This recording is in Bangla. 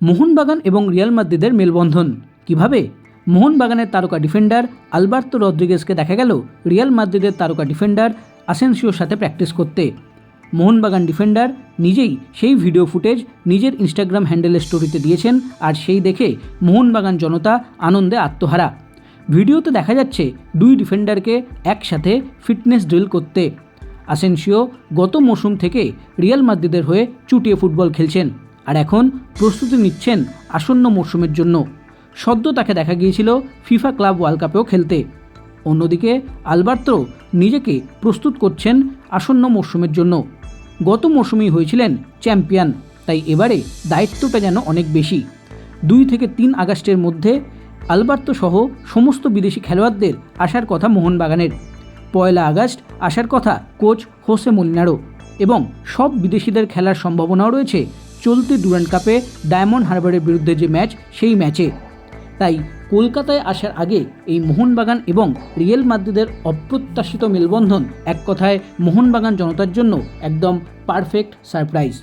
মোহনবাগান এবং রিয়াল মাদ্রিদের মেলবন্ধন। কীভাবে? মোহনবাগানের তারকা ডিফেন্ডার আলবার্তো রদ্রিগেজকে দেখা গেল রিয়াল মাদ্রিদের তারকা ডিফেন্ডার আসেনসিওর সাথে প্র্যাকটিস করতে। মোহনবাগান ডিফেন্ডার নিজেই সেই ভিডিও ফুটেজ নিজের ইনস্টাগ্রাম হ্যান্ডেলের স্টোরিতে দিয়েছেন আর সেই দেখে মোহনবাগান জনতা আনন্দে আত্মহারা। ভিডিওতে দেখা যাচ্ছে দুই ডিফেন্ডারকে একসাথে ফিটনেস ড্রিল করতে। আসেনসিও গত মৌসুম থেকে রিয়াল মাদ্রিদের হয়ে চুটিয়ে ফুটবল খেলছেন। আর এখন প্রস্তুতি নিচ্ছেন আসন্ন মরশুমের জন্য। সদ্য তাকে দেখা গিয়েছিল ফিফা ক্লাব ওয়ার্ল্ড কাপেও খেলতে। অন্যদিকে আলবার্তো নিজেকে প্রস্তুত করছেন আসন্ন মরশুমের জন্য। গত মরশুমেই হয়েছিলেন চ্যাম্পিয়ন, তাই এবারে দায়িত্বটা যেন অনেক বেশি। দুই থেকে তিন আগস্টের মধ্যে আলবার্তো সহ সমস্ত বিদেশি খেলোয়াড়দের আসার কথা মোহনবাগানের। পয়লা আগস্ট আসার কথা কোচ হোসে মলিনারো এবং সব বিদেশিদের খেলার সম্ভাবনাও রয়েছে চলতি ডুরান্ড কাপে ডায়মন্ড হারবারের বিরুদ্ধে যে ম্যাচ, সেই ম্যাচে। তাই কলকাতায় আসার আগে এই মোহনবাগান এবং রিয়েল মাদ্রিদের অপ্রত্যাশিত মেলবন্ধন এক কথায় মোহনবাগান জনতার জন্য একদম পারফেক্ট সারপ্রাইজ।